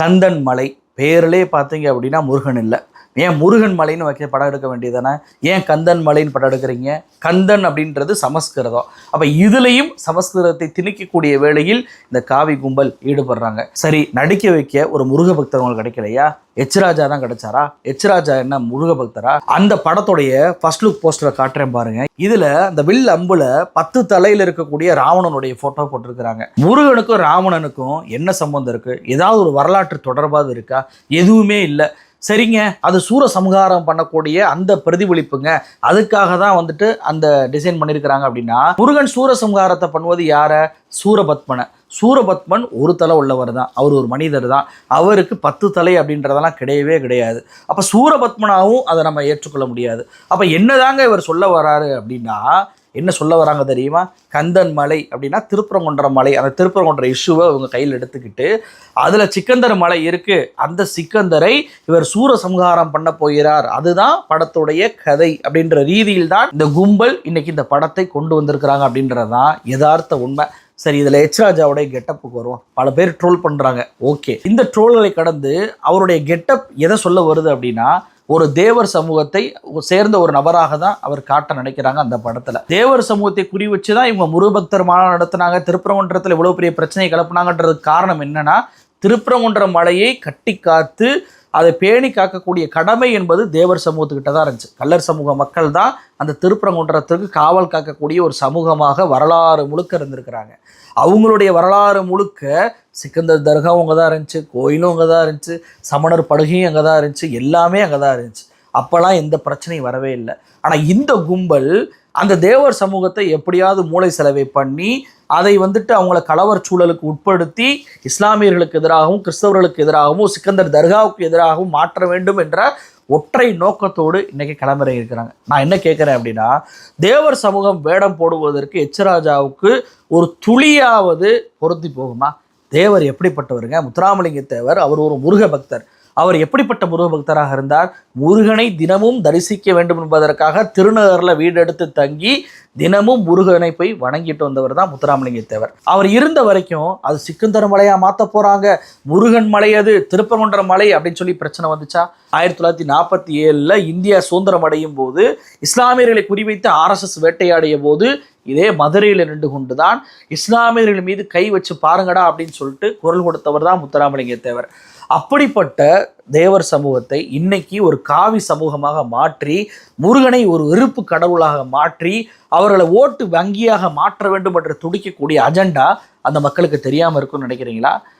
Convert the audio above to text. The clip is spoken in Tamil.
கந்தன் மலை. பேரிலே பார்த்தீங்க அப்படின்னா முருகன் இல்லை. ஏன் முருகன் மலைன்னு வைக்க படம் எடுக்க வேண்டியதானே ஏன் கந்தன் மலைன்னு படம் எடுக்கிறீங்க? கந்தன் அப்படின்றது சமஸ்கிருதம். அப்போ இதுலேயும் சமஸ்கிருதத்தை திணிக்கக்கூடிய வேளையில் இந்த காவி கும்பல் ஈடுபடுறாங்க. சரி நடிக்க வைக்க ஒரு முருக பக்தர் உங்களுக்கு கிடைக்கலையா? எச்ராஜா தான் கிடைச்சாரா? எச்ராஜா என்ன முருக பக்தரா? அந்த படத்துடைய ஃபர்ஸ்ட் லுக் போஸ்டரை காட்டுறேன் பாருங்க. இதுல அந்த வில் அம்புல பத்து தலையில் இருக்கக்கூடிய ராவணனுடைய போட்டோ போட்டிருக்கிறாங்க. முருகனுக்கும் ராவணனுக்கும் என்ன சம்பந்தம் இருக்கு? ஏதாவது ஒரு வரலாற்று தொடர்பாக இருக்கா? எதுவுமே இல்லை. சரிங்க. அது சூர சமகாரம் பண்ணக்கூடிய அந்த பிரதிபலிப்புங்க. அதுக்காக தான் வந்துட்டு அந்த டிசைன் பண்ணியிருக்கிறாங்க அப்படின்னா முருகன் சூர சமகாரத்தை பண்ணுவது யார? சூரபத்மனை. சூரபத்மன் ஒரு தலை உள்ளவர் தான். அவர் ஒரு மனிதர் தான். அவருக்கு பத்து தலை அப்படின்றதெல்லாம் கிடையவே கிடையாது. அப்போ சூரபத்மனாகவும் அதை நம்ம ஏற்றுக்கொள்ள முடியாது. அப்போ என்னதாங்க இவர் சொல்ல வராரு அப்படின்னா என்ன சொல்ல வராங்க தெரியுமா? கந்தன் மலை அப்படின்னா திருப்பரங்குன்ற மலை. அந்த திருப்பரங்குன்ற இஷ்யூவை இவங்க கையில் எடுத்துக்கிட்டு அதில் சிக்கந்தர் மலை இருக்குது அந்த சிக்கந்தரை இவர் சூர சம்ஹாரம் பண்ண போகிறார். அதுதான் படத்துடைய கதை அப்படின்ற ரீதியில் தான் இந்த கும்பல் இன்னைக்கு இந்த படத்தை கொண்டு வந்திருக்கிறாங்க அப்படின்றது தான் யதார்த்த உண்மை. சரி இதில் எச்ராஜாவுடைய கெட்டப்புக்கு வருவோம். பல பேர் ட்ரோல் பண்ணுறாங்க ஓகே. இந்த ட்ரோல்களை கடந்து அவருடைய கெட்டப் எதை சொல்ல வருது அப்படின்னா ஒரு தேவர் சமூகத்தை சேர்ந்த ஒரு நபராக தான் அவர் காட்ட நினைக்கிறாங்க அந்த படத்தில். தேவர் சமூகத்தை குறி வச்சு தான் இவங்க முருகபக்தர் மாநாடு நடத்தினாங்க திருப்பரங்குன்றத்தில் இவ்வளோ பெரிய பிரச்சனையை கிளப்புனாங்கன்றது காரணம் என்னன்னா திருப்பரங்குன்ற மலையை கட்டி காத்து அதை பேணி காக்கக்கூடிய கடமை என்பது தேவர் சமூகத்துக்கிட்ட தான் இருந்துச்சு. கல்லர் சமூக மக்கள் தான் அந்த திருப்பரங்குன்றத்துக்கு காவல் காக்கக்கூடிய ஒரு சமூகமாக வரலாறு முழுக்க இருந்திருக்கிறாங்க. அவங்களுடைய வரலாறு முழுக்க சிக்கந்தர் தர்காவும் அங்கே தான் இருந்துச்சு கோயிலும் அங்கே தான் இருந்துச்சு சமணர் படுகையும் அங்கே தான் இருந்துச்சு எல்லாமே அங்கே தான் இருந்துச்சு. அப்போல்லாம் எந்த பிரச்சனையும் வரவே இல்லை. ஆனால் இந்த கும்பல் அந்த தேவர் சமூகத்தை எப்படியாவது மூளை செலவை பண்ணி அதை வந்துட்டு அவங்கள கலவர் சூழலுக்கு உட்படுத்தி இஸ்லாமியர்களுக்கு எதிராகவும் கிறிஸ்தவர்களுக்கு எதிராகவும் சிக்கந்தர் தர்காவுக்கு எதிராகவும் மாற்ற வேண்டும் என்ற ஒற்றை நோக்கத்தோடு இன்றைக்கி கிளம்புற இருக்கிறாங்க. நான் என்ன கேட்குறேன் அப்படின்னா தேவர் சமூகம் வேடம் போடுவதற்கு எச்சராஜாவுக்கு ஒரு துளியாவது பொருத்தி போகுமா? தேவர் எப்படிப்பட்டவருங்க? முத்துராமலிங்க தேவர் அவர் ஒரு முருக பக்தர் அவர் எப்படிப்பட்ட முருக பக்தராக இருந்தார்? முருகனை தினமும் தரிசிக்க வேண்டும் என்பதற்காக திருநகரில் வீடு எடுத்து தங்கி தினமும் முருகனை போய் வணங்கிட்டு வந்தவர் தான் முத்துராமலிங்க தேவர் அவர் இருந்த வரைக்கும் அது சிக்கந்தர் மலையா மாற்ற போறாங்க. முருகன் மலை அது திருப்பரங்குன்ற மலை அப்படின்னு சொல்லி பிரச்சனை வந்துச்சா? ஆயிரத்தி தொள்ளாயிரத்தி நாற்பத்தி ஏழில் இந்தியா சுதந்திரம் அடையும் போது இஸ்லாமியர்களை குறிவைத்து ஆர்எஸ்எஸ் வேட்டையாடிய போது இதே மதுரையில் நின்று கொண்டு தான் இஸ்லாமியர்கள் மீது கை வச்சு பாருங்கடா அப்படின்னு சொல்லிட்டு குரல் கொடுத்தவர் தான் முத்துராமலிங்க தேவர் அப்படிப்பட்ட தேவர் சமூகத்தை இன்னைக்கு ஒரு காவி சமூகமாக மாற்றி முருகனை ஒரு வெறுப்பு கடவுளாக மாற்றி அவர்களை ஓட்டு வங்கியாக மாற்ற வேண்டும் என்று துடிக்கக்கூடிய அஜெண்டா அந்த மக்களுக்கு தெரியாமல் இருக்கும்னு நினைக்கிறீங்களா?